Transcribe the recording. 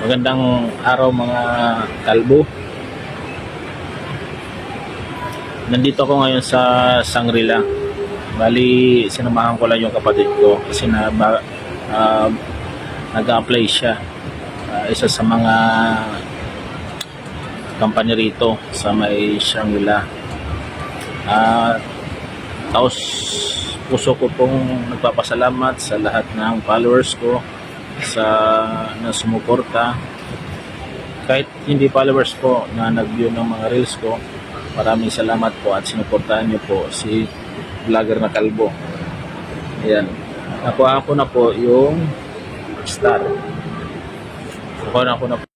Magandang araw mga kalbo. Nandito ako ngayon sa Sangrila. Bali, sinamahan ko lang yung kapatid ko kasi na ba, ah, nag-apply siya. Ah, isa sa mga company rito sa may Shangri-La. Ah, taos puso ko pong nagpapasalamat sa lahat ng followers ko sa na sumuporta. Kahit hindi followers po na nag-view ng mga reels ko maraming salamat po at sinuportahan niyo po si vlogger na kalbo. Ayan. Nakuha ko na po yung star. Nakuha na ko na po